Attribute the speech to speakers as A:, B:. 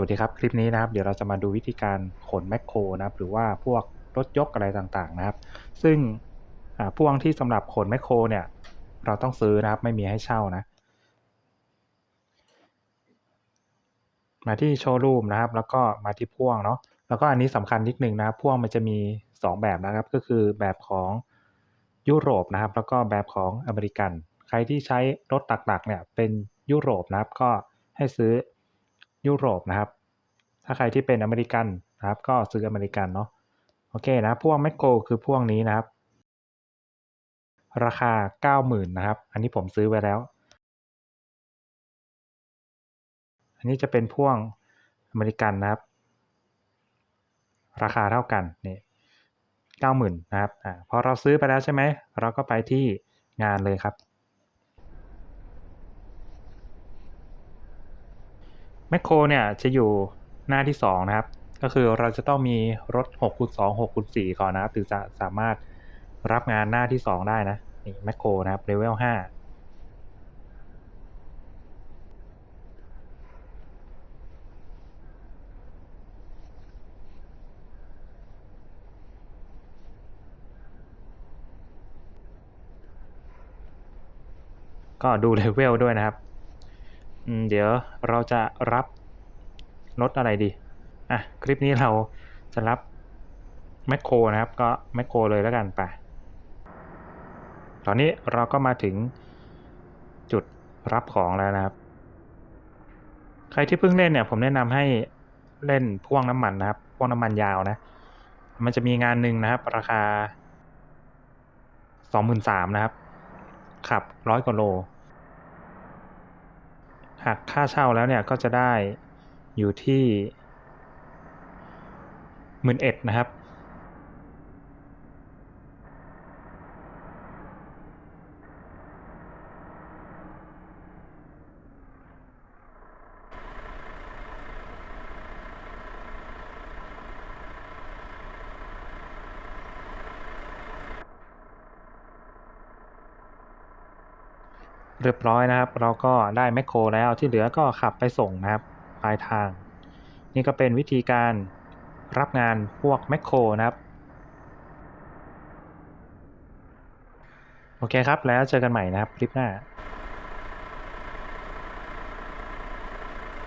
A: วัสดีครับ คลิปนี้นะครับ เดี๋ยวเราจะมาดูวิธีการขนแมคโครนะครับ หรือว่าพวกรถยกอะไรต่างๆนะครับ ซึ่งพ่วงที่สำหรับขนแมคโครเนี่ย เราต้องซื้อนะครับ ไม่มีให้เช่านะ มาที่โชว์รูมนะครับ แล้วก็มาที่พ่วงเนาะ แล้วก็อันนี้สำคัญนิดนึงนะครับ พ่วงมันจะมี 2 แบบนะครับ ก็คือแบบของยุโรปนะครับ แล้วก็แบบของอเมริกัน ใครที่ใช้รถหลักๆเนี่ย เป็นยุโรปนะครับ ก็ให้ซื้อ ยุโรปนะครับ ถ้าใครที่เป็นอเมริกันนะครับ ก็ซื้ออเมริกันเนาะโอเคนะพ่วงแมคโครคือพ่วงนี้นะครับ ราคา 90,000นะครับ อันนี้ผมซื้อไว้แล้ว อันนี้จะเป็นพ่วงอเมริกันนะครับ ราคาเท่ากันนี่เก้าหมื่นนะครับอ่าพอเราซื้อไปแล้วใช่ไหม เราก็ไปที่งานเลยครับ แมคโครเนี่ยจะอยู่หน้าที่ 2 นะครับ ก็คือเราจะต้องมีรถ6คูณ2 6คูณ4ก่อนนะครับ ถึงจะสามารถรับงานหน้าที่ 2 ได้นะนี่แมคโครนะครับเลเวล5ก็ดูเลเวลด้วยนะครับ เดี๋ยวเราจะรับรถอะไรดี อะ คลิปนี้เราจะรับแมคโครนะครับ ก็แมคโครเลยแล้วกันไป ตอนนี้เราก็มาถึงจุดรับของแล้วนะครับ ใครที่เพิ่งเล่นเนี่ย ผมแนะนำให้เล่นพ่วงน้ำมันนะครับ พ่วงน้ำมันยาวนะ มันจะมีงานหนึ่งนะครับ ราคาสองหมื่นสามนะครับ ขับร้อยกว่าโล หักค่าเช่าแล้วเนี่ยก็จะได้อยู่ที่หมื่นเอ็ดนะครับ เรียบร้อยนะครับ เราก็ได้แมคโครแล้วที่เหลือก็ขับไปส่งนะครับปลายทาง นี่ก็เป็นวิธีการรับงานพวกแมคโครนะครับ โอเคครับแล้วเจอกันใหม่นะครับคลิปหน้า